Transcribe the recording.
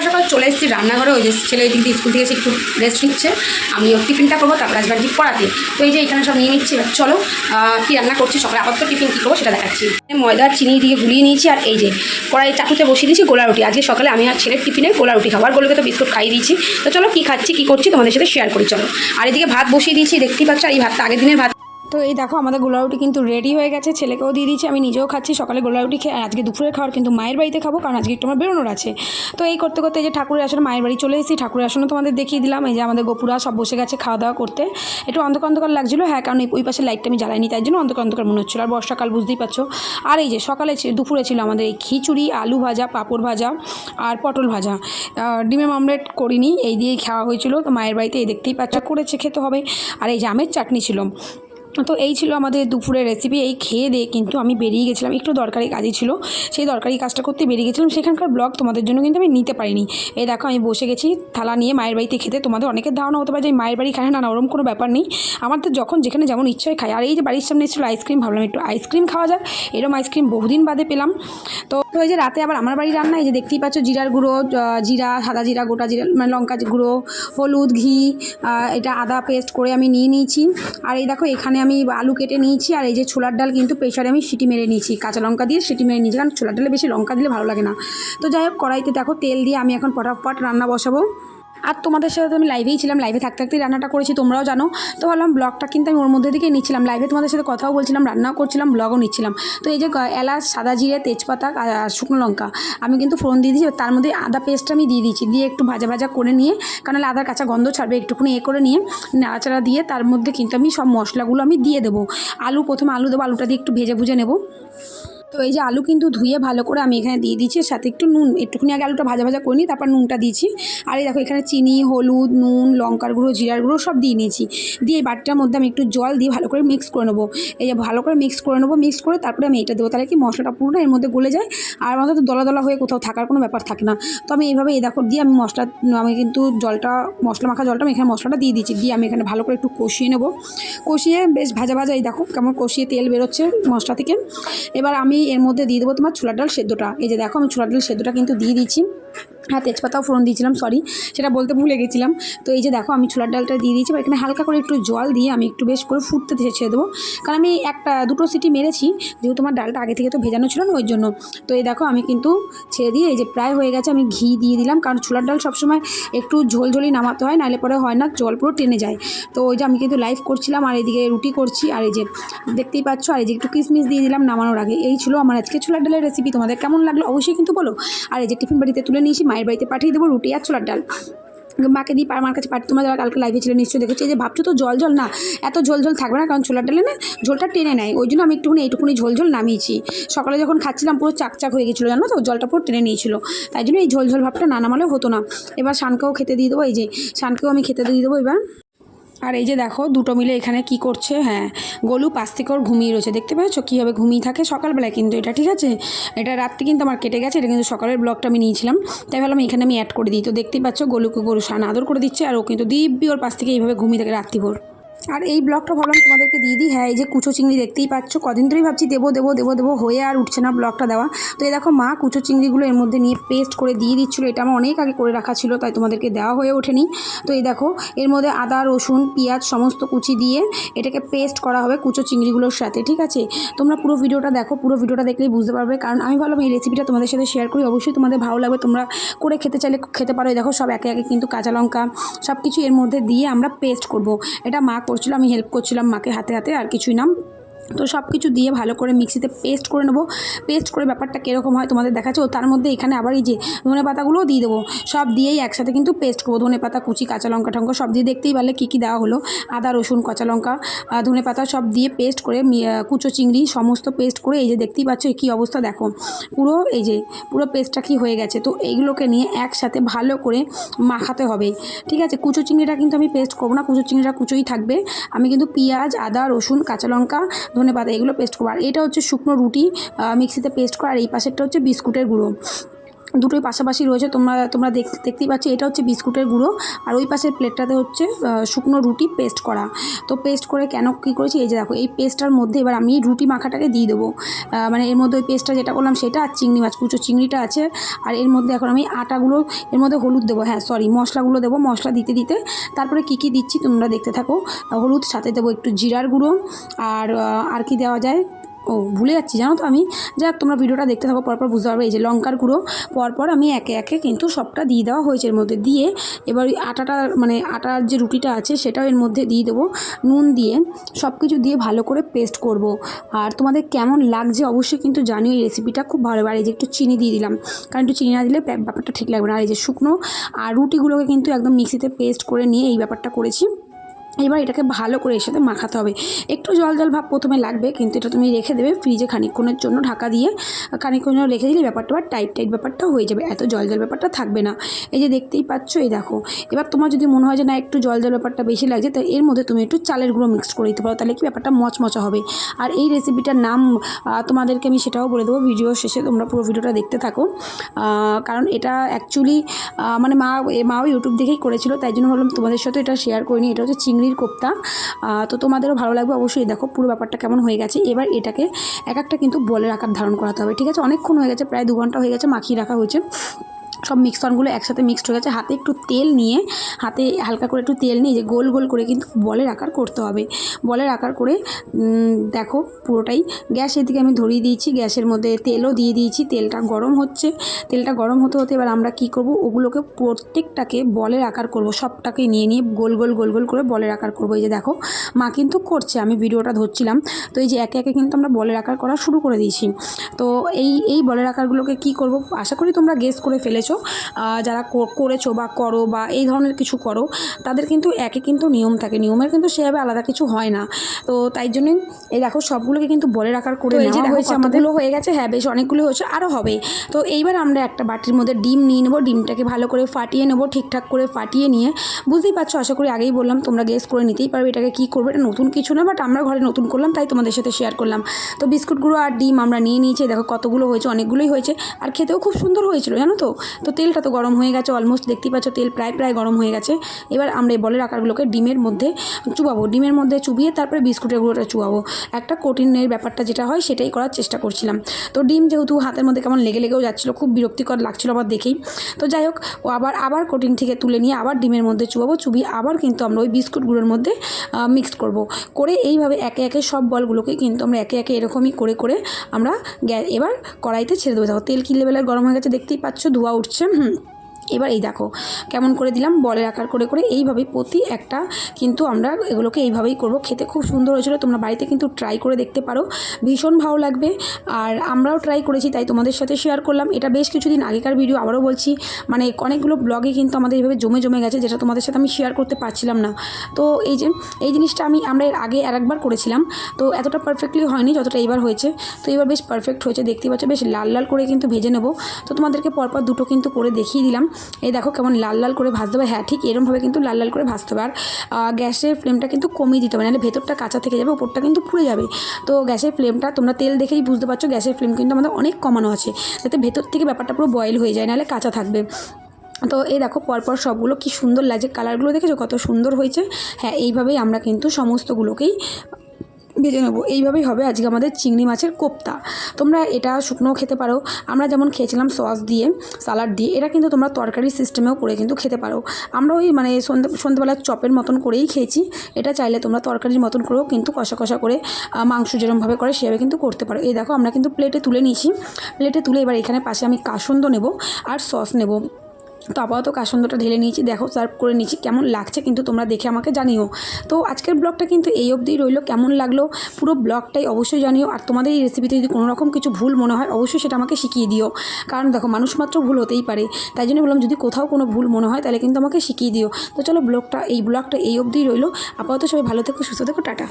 সকাল সকাল চলে এসেছি রান্নাঘরে, ওই যে ছেলে ওই দিক দিয়ে স্কুল থেকে এসে একটু রেস্ট নিচ্ছে। আমি টিফিনটা করব, তারপর আসবার দিক পড়াতে। তো এই যে এখানে সব নিয়ে নিচ্ছি, এবার চলো কী রান্না করছি, সকালে আপাতত টিফিন কী করব সেটা দেখাচ্ছি। ময়দা, চিনি দিয়ে গুলিয়ে নিয়েছি, আর এই যে কড়াই চাকুতে বসিয়ে দিয়েছি, গোলা রুটি। আজকে সকালে আমি আর ছেলের টিফিনে গোলা রুটি খাবার গোলকে তো বিস্কুট খাইয়ে দিয়েছি। তো চলো, কী খাচ্ছি, কী করছি তোমাদের সাথে শেয়ার করি, চলো। আর এদিকে ভাত বসিয়ে দিয়েছি, দেখতেই পাচ্ছ, আর এই ভাতটা আগের দিনের ভাত। তো এই দেখো, আমাদের গোলা রুটি কিন্তু রেডি হয়ে গেছে। ছেলেকেও দিয়ে দিয়েছি, আমি নিজেও খাচ্ছি। সকালে গোলা রুটি খেয়ে আজকে দুপুরে খাওয়ার কিন্তু মায়ের বাড়িতে খাব, কারণ আজকে একটু আমার বেরোনোর আছে। তো এই করতে করতে যে ঠাকুরের আসনে মায়ের বাড়ি চলে এসেছি, ঠাকুরের আসনে তোমাদের দেখিয়ে দিলাম। এই যে আমাদের গোপুরা সব বসে গেছে খাওয়া দাওয়া করতে। একটু অন্ধকার অন্ধকার লাগছিল হ্যাঁ কারণ ওই পাশে লাইটটা আমি জ্বালাইনি, তাই জন্য অন্ধকার অন্ধকার মনে হচ্ছিল। আর বর্ষাকাল, বুঝতেই পারছ। আর এই যে সকালে দুপুরে ছিল আমাদের এই খিচুড়ি, আলু ভাজা, পাঁপড় ভাজা আর পটল ভাজা। ডিমের অমলেট করিনি, এই দিয়েই খাওয়া হয়েছিল। তো মায়ের বাড়িতে এই দেখতেই পাচ্ছ, করেছে, খেতে হবে। আর এই যে আমের চাটনি ছিল। তো এই ছিল আমাদের দুপুরের রেসিপি এই খেয়ে দিয়ে কিন্তু আমি বেরিয়ে গেছিলাম। একটু দরকারি কাজই ছিল, সেই দরকারি কাজটা করতে বেরিয়ে গেছিলাম। সেখানকার ব্লগ তোমাদের জন্য কিন্তু আমি নিতে পারিনি। এই দেখো, আমি বসে গেছি থালা নিয়ে মায়ের বাড়িতে খেতে। তোমাদের অনেকের ধারণা হতে পারে যে মায়ের বাড়ি খাই না না ওরকম কোনো ব্যাপার নেই। আমার তো যখন যেখানে যেমন ইচ্ছায় খাই। আর এই যে বাড়ির সামনে এসেছিল আইসক্রিম ভাবলাম একটু আইসক্রিম খাওয়া যাক। এরকম আইসক্রিম বহুদিন বাদে পেলাম। তো ওই যে রাতে আবার আমার বাড়ি রান্না, এই যে দেখতেই পাচ্ছ জিরার গুঁড়ো জিরা, সাদা জিরা, গোটা জিরা মানে লঙ্কা গুঁড়ো, হলুদ, ঘি এটা আদা পেস্ট করে আমি নিয়ে নিয়েছি। আর এই দেখো, এখানে আমি আলু কেটে নিয়েছি আর এই যে ছোলার ডাল কিন্তু প্রেশারে আমি সিটি মেরে নিয়েছি, কাঁচা লঙ্কা দিয়ে সিটি মেরে নিয়েছি, কারণ ছোলার ডালে বেশি লঙ্কা দিলে ভালো লাগে না। তো যাই হোক, কড়াইতে দেখো তেল দিয়ে আমি এখন ফটাফট রান্না বসাবো। আর তোমাদের সাথে আমি লাইভেই ছিলাম লাইভে থাকতে থাকতেই রান্নাটা করেছি, তোমরাও জানো। তো ভাবলাম ব্লগটা কিন্তু আমি ওর মধ্যে দিকেই নিচ্ছিলাম। লাইভে তোমাদের সাথে কথাও বলছিলাম, রান্নাও করছিলাম ব্লগও নিচ্ছিলাম। তো এই যে এলাচ, সাদা জিরে, তেজপাতা আর শুকনো লঙ্কা, আমি কিন্তু ফোড়ন দিয়ে দিয়েছি তার মধ্যে আদা পেস্টটা আমি দিয়ে দিয়েছি। দিয়ে একটু ভাজা ভাজা করে নিয়ে, কারণ আদার কাঁচা গন্ধ ছাড়বে, একটুখানি এ করে নিয়ে নাড়াচাড়া দিয়ে তার মধ্যে কিন্তু আমি সব মশলাগুলো আমি দিয়ে দেবো। আলু, প্রথমে আলু দেবো, আলুটা দিয়ে একটু ভেজে ভুজে নেব। তো এই যে আলু কিন্তু ধুয়ে ভালো করে আমি এখানে দিয়ে দিচ্ছি সাথে একটু নুন, একটুখানি আগে আলুটা ভাজা ভাজা করে নিই, তারপর নুনটা দিয়েছি আর এই দেখো এখানে চিনি, হলুদ, নুন, লঙ্কার গুঁড়ো, জিরার গুঁড়ো সব দিয়ে নিয়েছি। দিয়ে এই বাটিটার মধ্যে আমি একটু জল দিয়ে ভালো করে মিক্স করে নেব। এই যে ভালো করে মিক্স করে নেব মিক্স করে তারপরে আমি এটা দেবো। তাহলে কি মশলাটা পুরোটা এর মধ্যে গলে যায়, আর আমাদের তো দলা দলা হয়ে কোথাও থাকার কোনো ব্যাপার থাকে না। তো আমি এইভাবে এই দেখো দিয়ে আমি মশলা, আমি কিন্তু জলটা, মশলা মাখা জলটা আমি এখানে মশলাটা দিয়ে দিচ্ছি। দিয়ে আমি এখানে ভালো করে একটু কষিয়ে নেব। কষিয়ে বেশ ভাজা ভাজা, এই দেখো কেমন কষিয়ে তেল বেরোচ্ছে মশলা থেকে। এবার আমি এর মধ্যে দিয়ে দেবো তোমার ছোলা ডাল সেদ্ধটা। এই যে দেখো, আমি ছোলা ডাল সেদ্ধটা কিন্তু দিয়ে দিচ্ছি হ্যাঁ তেজপাতাও ফোড়ন দিয়েছিলাম সরি সেটা বলতে ভুলে গেছিলাম। তো এই যে দেখো, আমি ছোলার ডালটা দিয়ে দিয়েছি এখানে হালকা করে একটু জল দিয়ে আমি একটু বেশ করে ফুটতে ছেড়ে দেবো। কারণ আমি একটা, দুটো সিটি মেরেছি, যেহেতু তোমার ডালটা আগে থেকে তো ভেজানো ছিল না, ওই জন্য। তো এই দেখো, আমি কিন্তু ছেড়ে দিয়ে এই যে প্রায় হয়ে গেছে, আমি ঘি দিয়ে দিলাম, কারণ ছোলার ডাল সবসময় একটু ঝোল ঝোলই নামাতে হয়, নাহলে পরে হয় না, জল পুরো টেনে যায়। তো ওই যে আমি কিন্তু লাইভ করছিলাম, আর এদিকে রুটি করছি, আর এই যে দেখতেই পাচ্ছ, আর এই যে একটু কিশমিশ দিয়ে দিলাম নামানোর আগে। এই ছিল আমার আজকে ছোলার ডালের রেসিপি তোমাদের কেমন লাগল অবশ্যই কিন্তু বলো। আর এই যে টিফিন বাড়িতে তুলে নিয়েছি, মায়ের বাড়িতে পাঠিয়ে দেবো রুটি আর ছোলার ডাল। মাকে দিয়ে আমার কাছে পাঠিয়ে, তোমরা যারা কালকে লাইভে ছিল নিশ্চয়ই দেখেছি যে ভাবছ তো জল জল না, এত ঝোল ঝোল থাকবে না, কারণ ছোলার ডালে না ঝোলটা টেনে নেয়, ওই জন্য আমি একটুখানি, এইটুকুনি ঝোল ঝোল নামিয়েছি। সকালে যখন খাচ্ছিলাম পুরো চাকচাক হয়ে গেছিল, জানো তো, জলটা পুরো টেনে নিয়েছিল। তাই জন্য এই ঝোল ঝোল ভাবটা না নামালেও হতো না। এবার শানকেও খেতে দিয়ে দেবো, এই যে শানকেও আমি খেতে দিয়ে দেবো এবার। আর এই যে দেখো, দুটো মিলে এখানে কি করছে? হ্যাঁ গোলু পাশ ঘুমিয়ে রয়েছে। দেখতে পাচ্ছ কীভাবে ঘুমিয়ে থাকে? সকালবেলায় কিন্তু এটা, ঠিক আছে? এটা রাত্রে কিন্তু আমার কেটে গেছে, এটা কিন্তু সকালের ব্লগটা আমি নিয়েছিলাম। তাই ভাবলাম এখানে আমি অ্যাড করে দিই। তো দেখতেই পাচ্ছ, গোলুকে গরু সান আদর করে দিচ্ছে, আর ও কিন্তু দিব্যি ওর পাশ থেকে এইভাবে ঘুমিয়ে থাকে রাত্রিভোর। আর এই ব্লগটা ভাবলাম তোমাদেরকে দিয়ে দিই। হ্যাঁ এই যে কুচো চিংড়ি দেখতেই পাচ্ছ। কদিন ধরেই ভাবছি দেবো দেবো দেবো দেবো হয়ে আর উঠছে না ব্লগটা দেওয়া। তো এই দেখো মা কুচো চিংড়িগুলো এর মধ্যে নিয়ে পেস্ট করে দিয়ে দিচ্ছিল। এটা আমার অনেক আগে করে রাখা ছিল, তাই তোমাদেরকে দেওয়া হয়ে ওঠেনি। তো এই দেখো, এর মধ্যে আদা, রসুন, পেঁয়াজ সমস্ত কুচি দিয়ে এটাকে পেস্ট করা হবে কুচো চিংড়িগুলোর সাথে, ঠিক আছে? তোমরা পুরো ভিডিওটা দেখো, পুরো ভিডিওটা দেখলেই বুঝতে পারবে। কারণ আমি ভাবলাম এই রেসিপিটা তোমাদের সাথে শেয়ার করি, অবশ্যই তোমাদের ভালো লাগবে। তোমরা করে খেতে চাইলে খেতে পারো। দেখো সব একে একে কিন্তু কাঁচা লঙ্কা সব কিছু এর মধ্যে দিয়ে আমরা পেস্ট করব। এটা মা করছিল আমি হেল্প করছিলাম মাকে হাতে হাতে আর কিছুই না। তো সব কিছু দিয়ে ভালো করে মিক্সিতে পেস্ট করে নেব। পেস্ট করে ব্যাপারটা কীরকম হয় তোমাদের দেখাচ্ছে। তার মধ্যে এখানে আবার এই যে ধনে পাতাগুলোও দিয়ে দেবো। সব দিয়েই একসাথে কিন্তু পেস্ট করব। ধনে পাতা, কুচি, কাঁচা লঙ্কা টঙ্কা সব দিয়ে দেখতেই পারলে কী কী দেওয়া হলো। আদা, রসুন, কাঁচা লঙ্কা ধনে পাতা সব দিয়ে পেস্ট করে কুচো চিংড়ি সমস্ত পেস্ট করে এই যে দেখতেই পাচ্ছ কী অবস্থা দেখো। পুরো এই যে পুরো পেস্টটা কি হয়ে গেছে। তো এইগুলোকে নিয়ে একসাথে ভালো করে মাখাতে হবে। ঠিক আছে? কুচো চিংড়িটা কিন্তু আমি পেস্ট করব না। কুচো চিংড়িটা কুচোই থাকবে। আমি কিন্তু পেঁয়াজ, আদা, রসুন, কাঁচা লঙ্কা ধনে পাতা এগুলো পেস্ট করব। আর এটা হচ্ছে শুকনো রুটি মিক্সিতে পেস্ট করা। আর এই পাশেরটা হচ্ছে বিস্কুটের গুঁড়ো। দুটোই পাশাপাশি রয়েছে, তোমরা তোমরা দেখ, দেখতেই পাচ্ছ, এটা হচ্ছে বিস্কুটের গুঁড়ো, আর ওই পাশের প্লেটটাতে হচ্ছে শুকনো রুটি পেস্ট করা। তো পেস্ট করে কেন কী করেছি, এই যে দেখো, এই পেস্টটার মধ্যে এবার আমি রুটি মাখাটাকে দিয়ে দেবো। মানে এর মধ্যে ওই পেস্টটা যেটা করলাম সেটা আর চিংড়ি মাছ, কুচো চিংড়িটা আছে, আর এর মধ্যে এখন আমি আটাগুলো, এর মধ্যে হলুদ দেবো হ্যাঁ সরি মশলাগুলো দেবো, মশলা দিতে দিতে। তারপরে কী কী দিচ্ছি তোমরা দেখতে থাকো, হলুদ সাথে দেবো একটু জিরার গুঁড়ো, আর আর কি দেওয়া যায়? ও ভুলে যাচ্ছি, জানো তো আমি? যাক, তোমরা ভিডিওটা দেখতে থাকো, পরপর বুঝতে পারবে। এই যে লঙ্কার গুঁড়ো, পরপর আমি একে একে কিন্তু সবটা দিয়ে দেওয়া হয়েছে এর মধ্যে। দিয়ে এবার ওই আটাটা মানে আটার যে রুটিটা আছে, সেটাও এর মধ্যে দিয়ে দেবো। নুন দিয়ে সব কিছু দিয়ে ভালো করে পেস্ট করব। আর তোমাদের কেমন লাগছে অবশ্যই কিন্তু জানিও এই রেসিপিটা খুব ভালো। আর এই যে একটু চিনি দিয়ে দিলাম। কারণ একটু চিনি না দিলে ব্যাপারটা ঠিক লাগবে না। আর এই যে শুকনো আর রুটিগুলোকে কিন্তু একদম মিক্সিতে পেস্ট করে নিয়ে এই ব্যাপারটা করেছি। এবার এটাকে ভালো করে এর সাথে মাখাতে হবে। একটু জল জল ভাব প্রথমে লাগবে, কিন্তু এটা তুমি রেখে দেবে ফ্রিজে খানিকক্ষণের জন্য ঢাকা দিয়ে। খানিকক্ষণ রেখে দিলে ব্যাপারটা আবার টাইট টাইট ব্যাপারটা হয়ে যাবে, এত জল জল ব্যাপারটা থাকবে না। এই যে দেখতেই পাচ্ছ, এই দেখো। এবার তোমার যদি মনে হয় যে না, একটু জল জল ব্যাপারটা বেশি লাগছে, তো এর মধ্যে তুমি একটু চালের গুঁড়ো মিক্স করে দিতে পারো, তাহলে কি ব্যাপারটা মচমচা হবে। আর এই রেসিপিটার নাম তোমাদেরকে আমি সেটাও বলে দেবো ভিডিও শেষে, তোমরা পুরো ভিডিওটা দেখতে থাকো। কারণ এটা অ্যাকচুয়ালি মানে মা মাও ইউটিউব দেখেই করেছিল, তাই জন্য ভাবলাম তোমাদের সাথে এটা শেয়ার করিনি, এটা হচ্ছে চিংড়ির কোপ্তা। তো তোমাদেরও ভালো লাগবে অবশ্যই। দেখো, পুরো ব্যাপারটা কেমন হয়ে গেছে। এবার এটাকে এক একটা কিন্তু বলের আকার ধারণ করাতে হবে, ঠিক আছে? অনেকক্ষণ হয়ে গেছে, প্রায় দু ঘণ্টা হয়ে গেছে মাখিয়ে রাখা হয়েছে। সব মিক্সনগুলো একসাথে মিক্সড হয়ে গেছে। হাতে একটু তেল নিয়ে, হাতে হালকা করে একটু তেল নিয়ে যে গোল গোল করে কিন্তু বলের আকার করতে হবে। বলের আকার করে দেখো পুরোটাই গ্যাস এদিকে আমি ধরিয়ে দিয়েছি। গ্যাসের মধ্যে তেলও দিয়ে দিয়েছি। তেলটা গরম হচ্ছে। তেলটা গরম হতে হতে এবার আমরা কি করব? ওগুলোকে প্রত্যেকটাকে বলের আকার করব। সবটাকে নিয়ে নিয়ে গোল গোল গোল গোল করে বলের আকার করব। এই যে দেখো, মা কিন্তু করছে, আমি ভিডিওটা ধরছিলাম। তো এই যে একে একে কিন্তু আমরা বলের আকার করা শুরু করে দিয়েছি। তো এই এই বলের আকারগুলোকে কি করব? আশা করি তোমরা গেস করে ফেলেছো। আহ, যারা করেছ বা করো বা এই ধরনের কিছু করো তাদের কিন্তু একে কিন্তু নিয়ম থাকে। নিয়মের কিন্তু সেভাবে আলাদা কিছু হয় না। তো তাই জন্যই এই দেখো সবগুলোকে কিন্তু বলের আকার করে এই যে হয়েছে। আমাদের হয়ে গেছে? হ্যাঁ বেশ অনেকগুলো হয়েছে আরও হবে। তো এইবার আমরা একটা বাটির মধ্যে ডিম নিয়ে নেব। ডিমটাকে ভালো করে ফাটিয়ে নেব ঠিকঠাক করে ফাটিয়ে নিয়ে। বুঝতেই পারছ আশা করি আগেই বললাম তোমরা গেস করে নিতেই পারবে এটাকে কী করবে। এটা নতুন কিছু না বাট আমরা ঘরে নতুন করলাম তাই তোমাদের সাথে শেয়ার করলাম। তো বিস্কুটগুলো আর ডিম আমরা নিয়ে নিয়েছি। দেখো কতগুলো হয়েছে অনেকগুলোই হয়েছে। আর খেতেও খুব সুন্দর হয়েছিল জানো তো? তো তেলটা তো গরম হয়ে গেছে অলমোস্ট দেখতেই পাচ্ছ তেল প্রায় প্রায় গরম হয়ে গেছে। এবার আমরা এই বলের আকারগুলোকে ডিমের মধ্যে চুবাবো। ডিমের মধ্যে চুবিয়ে তারপরে বিস্কুটের গুঁড়োটা চুবাবো। একটা কঠিনের ব্যাপারটা যেটা হয় সেটাই করার চেষ্টা করছিলাম। তো ডিম যেহেতু হাতের মধ্যে কেমন লেগে লেগেও যাচ্ছিল, খুব বিরক্তিকর লাগছিল আমার দেখেই। তো যাই হোক, ও আবার আবার কঠিন থেকে তুলে নিয়ে আবার ডিমের মধ্যে চুবাবো। চুবিয়ে আবার কিন্তু আমরা ওই বিস্কুটগুলোর মধ্যে মিক্সড করব। করে এইভাবে একে একে সব বলগুলোকে কিন্তু আমরা একে একে এরকমই করে করে আমরা এবার কড়াইতে ছেড়ে দেবো। তেল কি লেভেলের গরম হয়ে গেছে দেখতেই পাচ্ছ, ধোয়া için. এবার এই দেখো, কেমন করে দিলাম? বলের আকার করে করে এইভাবেই প্রতি একটা কিন্তু আমরা এগুলোকে এইভাবেই করব। খেতে খুব সুন্দর হয়েছিল, তোমরা বাড়িতে কিন্তু ট্রাই করে দেখতে পারো। ভীষণ ভালো লাগবে। আর আমরাও ট্রাই করেছি, তাই তোমাদের সাথে শেয়ার করলাম। এটা বেশ কিছুদিন আগেকার ভিডিও আবারও বলছি মানে অনেকগুলো ব্লগে কিন্তু আমাদের এইভাবে জমে জমে গেছে, যেটা তোমাদের সাথে আমি শেয়ার করতে পারছিলাম না। তো এই যে, এই জিনিসটা আমি, আমরা এর আগে আর একবার করেছিলাম। তো এতটা পারফেক্টলি হয়নি, যতটা এবার হয়েছে। তো এবার বেশ পারফেক্ট হয়েছে, দেখতেই পাচ্ছ, বেশ লাল লাল করে কিন্তু ভেজে নেব। তো তোমাদেরকে পরপর দুটো কিন্তু করে দেখিয়ে দিলাম। এই দেখো কেমন লাল লাল করে ভাজতে হবে। হ্যাঁ ঠিক এরমভাবে কিন্তু লাল লাল করে ভাজতে হবে। আর গ্যাসের ফ্লেমটা কিন্তু কমিয়ে দিতে হবে, নাহলে ভেতরটা কাঁচা থেকে যাবে ওপরটা কিন্তু পুড়ে যাবে। তো গ্যাসের ফ্লেমটা তোমরা তেল দেখেই বুঝতে পারছ, গ্যাসের ফ্লেম কিন্তু আমাদের অনেক কমানো আছে, যাতে ভেতর থেকে ব্যাপারটা পুরো বয়েল হয়ে যায়, নাহলে কাঁচা থাকবে। তো এই দেখো পরপর সবগুলো কি সুন্দর লাগছে কালারগুলো দেখেছ? কত সুন্দর হয়েছে। হ্যাঁ এইভাবেই আমরা কিন্তু সমস্তগুলোকেই ভেজে নেব। এইভাবেই হবে আজকে আমাদের চিংড়ি মাছের কোপ্তা। তোমরা এটা শুকনোও খেতে পারো। আমরা যেমন খেয়েছিলাম সস দিয়ে, সালাড দিয়ে, এটা কিন্তু তোমরা তরকারি সিস্টেমেও করে কিন্তু খেতে পারো। আমরা ওই মানে সন্ধে সন্ধ্যেবেলা চপের মতন করেই খেয়েছি। এটা চাইলে তোমরা তরকারির মতন করেও কিন্তু কষা কষা করে মাংস যেরমভাবে করে সেভাবে কিন্তু করতে পারো। এই দেখো আমরা কিন্তু প্লেটে তুলে নিয়েছি। প্লেটে তুলে এবার এখানে পাশে আমি কাসন্দ নেব আর সস নেব। তো আপাতত কাসন্দটা ঢেলে নিয়েছি। দেখো সার্ভ করে নিয়েছি। কেমন লাগছে কিন্তু তোমরা দেখে আমাকে জানিও। তো আজকের ব্লগটা কিন্তু এই অবধিই রইল। কেমন লাগল পুরো ব্লগটাই অবশ্যই জানিও। আর তোমাদের এই রেসিপিতে যদি কোনো রকম কিছু ভুল মনে হয়, অবশ্যই সেটা আমাকে শিখিয়ে দিও। কারণ দেখো, মানুষ মাত্র ভুল হতেই পারে। তাই জন্য বললাম, যদি কোথাও কোনো ভুল মনে হয়, তাহলে কিন্তু আমাকে শিখিয়ে দিও। তো চলো ব্লগটা, এই ব্লগটা এই অবধিই রইল। আপাতত সবাই ভালো থেকো, সুস্থ থেকো, টাটা।